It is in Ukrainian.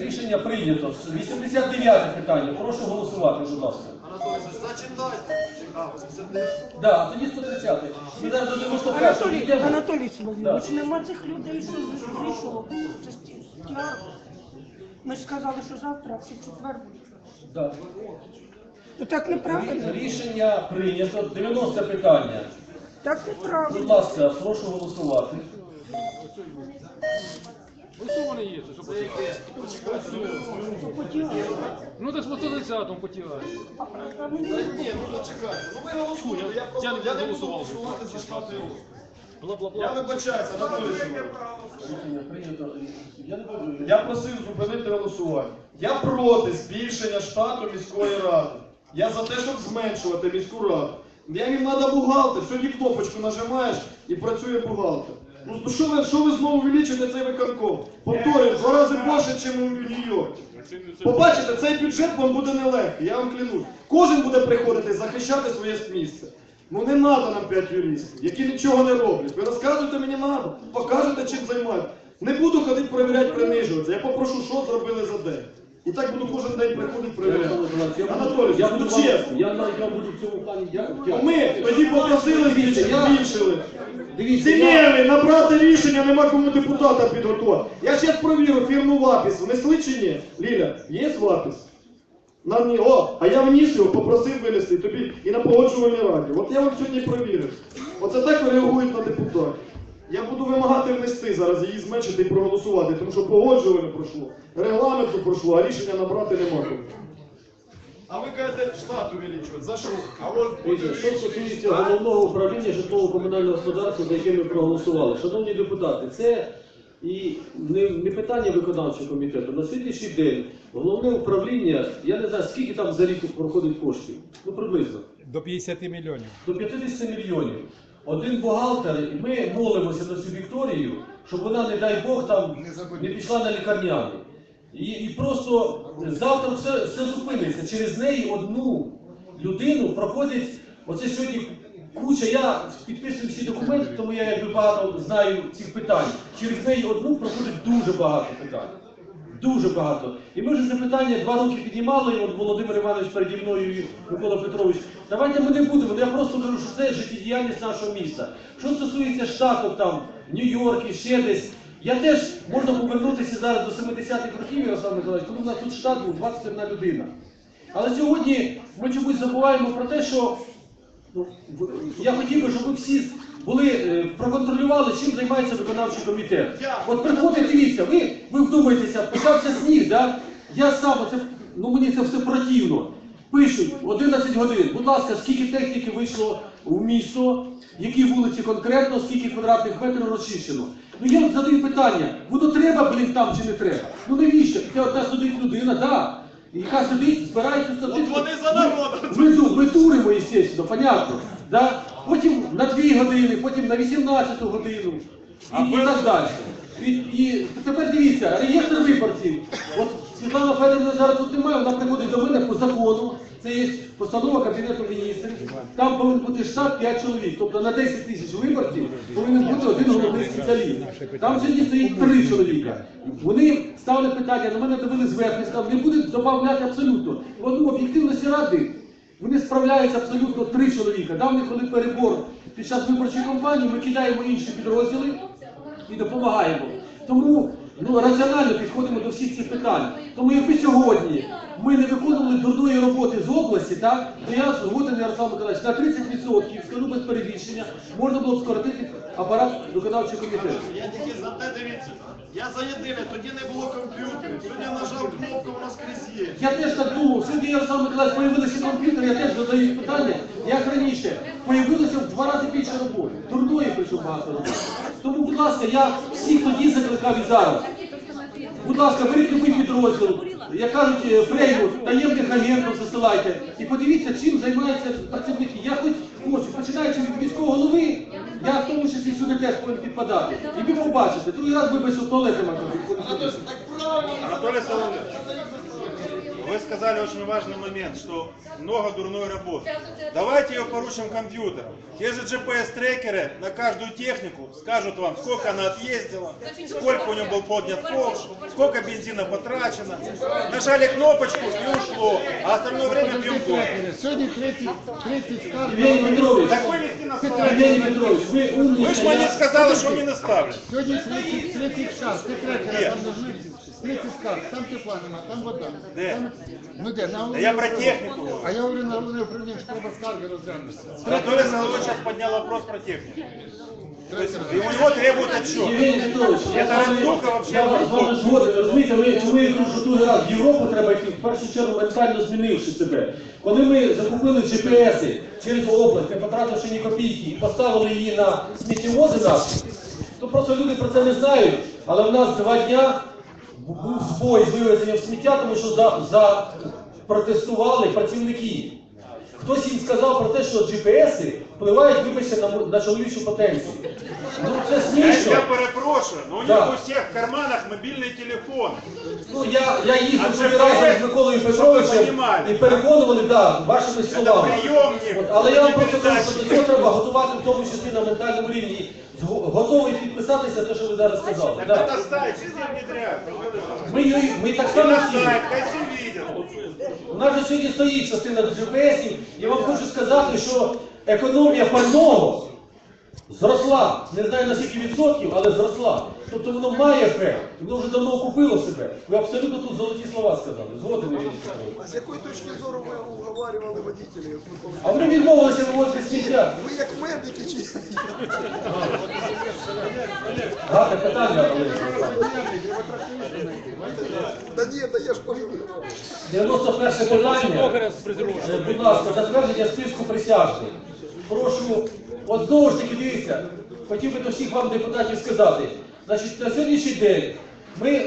Рішення прийнято. 89 питання. Прошу голосувати, будь ласка. Анатолій, зачитайте. А, 89. Да, тоді 130. Ми зараз до 91 Анатолій, йдемо. Анатолій Да. нема цих людей, що. Це Ми ж сказали, що завтра, а всі в четвер будуть. Да. Ну так неправильно. Рішення прийнято. 90 питання. Так Будь неправильно. ласка, прошу голосувати. Ну що вони є, що потягає? Ну так по 130-му потягає. Ні, ну зачекайте. Ну ви голосуєте. Я просто Я не я буду голосував. голосувати за штати рух. Я вибачаюся, Анатолій Сергійович. Я не буду. Я просив зупинити голосування. Я проти збільшення штату міської ради. Я за те, щоб зменшувати міську раду. Я їм треба бухгалтер. Сьогодні кнопочку нажимаєш і працює бухгалтер. Ну що ви, що ви знову увеличуєте цей виконком? Повторюю, в два рази більше, ніж у Нью-Йорку. Побачите, цей бюджет вам буде нелегкий, я вам клянусь. Кожен буде приходити захищати своє місце. Ну не треба нам п'ять юристів, які нічого не роблять. Ви розказуєте мені треба, покажете, чим займаєтесь. Не буду ходити перевіряти, принижуватися. Я попрошу, що зробили за день. І так буду кожен день приходити перевіряти. Анатолій, я буду чесно. Я буду в цьому плані дякую. А Ми тоді попросили Дивіться, я- збільшили. Дивіться, я- набрати рішення, нема кому депутата підготувати. Я зараз провірю фірму ВАПІС. Внесли чи ні? Ліля, є ВАПІС? На ні. О, а я вніс його, попросив винести тобі і на погоджувальній раді. От я вам сьогодні провірив. Оце так реагують на депутатів. Я буду вимагати внести зараз, її зменшити і проголосувати, тому що погоджувальне пройшло, регламенту пройшло, а рішення набрати нема кому. А ви кажете, штат увеличувати. За що? А от Дивіться, Що стосується головного управління житлово-комунального господарства, за яке ми проголосували, шановні депутати, це і не, не питання виконавчого комітету. На сьогоднішній день головне управління, я не знаю, скільки там за рік проходить коштів, ну приблизно. До 50 мільйонів. до 50 мільйонів. Один бухгалтер, і ми молимося на цю Вікторію, щоб вона, не дай Бог, там не пішла на лікарняний. І, і просто завтра все, все зупиниться. Через неї одну людину проходить, оце сьогодні куча, я підписую всі документи, тому я якби багато знаю цих питань. Через неї одну проходить дуже багато питань. Дуже багато. І ми вже це питання два роки піднімали, і от Володимир Іванович переді мною і Микола Петрович. Давайте ми не будемо. Я просто кажу, що це життєдіяльність нашого міста. Що стосується штату там, Нью-Йорк і ще десь, я теж можна повернутися зараз до 70-х років, Ярослав Миколаївич, коли в нас тут штат був 21 людина. Але сьогодні ми чомусь забуваємо про те, що я хотів би, щоб ви всі були, е, проконтролювали, чим займається виконавчий комітет. От приходить, дивіться, ви, ви вдумайтеся, почався сніг, да? я сам, оце, ну мені це все противно. Пишуть 11 годин, будь ласка, скільки техніки вийшло в місто, які вулиці конкретно, скільки квадратних метрів розчищено. Ну я задаю питання, воно треба, блін, там чи не треба? Ну навіщо? Це одна сидить людина, да. Яка сидить, збирається статистику. вони за народом. Ми, ми туримо, звісно, понятно. Да? Потім на 2 години, потім на 18 годину і, і так далі. І, і тепер дивіться, реєстр виборців. От Світлана Федорівна зараз тут немає, вона приходить до мене по закону. Це є постанова Кабінету міністрів. Там повинен бути штат 5 чоловік. Тобто на 10 тисяч виборців повинен бути один головний спеціаліст. Там сьогодні стоїть 3 чоловіка. Вони ставили питання, на мене дивили зверху, сказали, не будуть додати абсолютно. Одну об'єктивності ради вони справляються абсолютно три чоловіка. Давний, коли перебор під час виборчої кампанії, ми кидаємо інші підрозділи і допомагаємо. Тому ну, раціонально підходимо до всіх цих питань. Тому якби сьогодні ми не виконували дурної роботи з області, так, то я згоден, Ярослав Миколаївич, на 30%, скажу без перебільшення, можна було б скоротити апарат виконавчого комітету. Я тільки за те дивіться. Я за єдине, тоді не було комп'ютерів. Сьогодні я нажав кнопку, вона скрізь є. Я теж так думав, сьогодні Ярослав Миколаївич появилися комп'ютери, я теж задаю питання, як раніше, появилося в два рази більше роботи. Дурної причому багато роботи. Тому, ласка, я всіх тоді закликав і зараз. Будь ласка, беріть любий підрозділ, як кажуть, е, премію таємних агентів засилайте. І подивіться, чим займаються працівники. Я хоч хочу, починаючи від міського голови, я в тому числі сюди теж повинен підпадати. І ви побачите, другий раз вибачте, в туалети. Анатолій Соломович. вы сказали очень важный момент, что много дурной работы. Давайте ее поручим компьютерам. Те же GPS-трекеры на каждую технику скажут вам, сколько она отъездила, сколько у нее был поднят ковш, сколько бензина потрачено. Нажали кнопочку и ушло, а остальное время пьем кофе. Сьогодні 30, 30 скарг. Євгеній Петрович, Так вы вести на Євгеній Петрович, ви умний. Вы же мне сказали, что мне наставлю. Сьогодні 30, 30 скарг. Ти Є. трекера там 30 скарг. Там тепла нема, там вода. Де? Там, ну де? На я про технику говорю. А я говорю на головне управління, що треба скарги розглянутися. Анатолий Соловьевич сейчас поднял вопрос про технику. То есть, и у него требуют отчет. Я з вами- вообще я з вами згоден. Розумієте, ми я кажу, другий раз в Європу треба йти, в першу чергу ментально змінивши себе. Коли ми закупили GPS через область, не потративши ні копійки, і поставили її на сміттєвози наші, то просто люди про це не знають. Але в нас два дня був збой з вивезенням сміття, тому що запротестували за працівники. Хтось їм сказав про те, що GPS впливають, вибачте, на, на чоловічу потенцію. Ну це Я, смішно. я перепрошую, но у них Да. у всех в карманах мобильный телефон. Ну я, я їздив собі разом з Миколою Петровичем і переконували, да, вашими словами. прийомник, От, але я вам просто кажу, що до цього треба готувати в тому числі на ментальному рівні. Готовий підписатися те, що ви зараз сказали. Так Да. это сайт, везде внедряют. Ми, її- ми так само на всі. сайт, хай все видят. У нас же сьогодні стоїть частина GPS, і я вам хочу сказати, що економія пального зросла. Не знаю на скільки відсотків, але зросла. Тобто воно має ефект, воно вже давно окупило себе. Ви абсолютно тут золоті слова сказали. Євгеній А з якої точки зору ви уговарювали водителів? А вони відмовилися вивозити сміття. Ви як медики чи Гарне питання, Олег. Та ні, та я ж повинен. 91 питання. Е, Будь ласка, затвердження списку присяжних. Прошу, от знову ж таки дивіться, хотів би до всіх вам депутатів сказати. Значить, на сьогоднішній день ми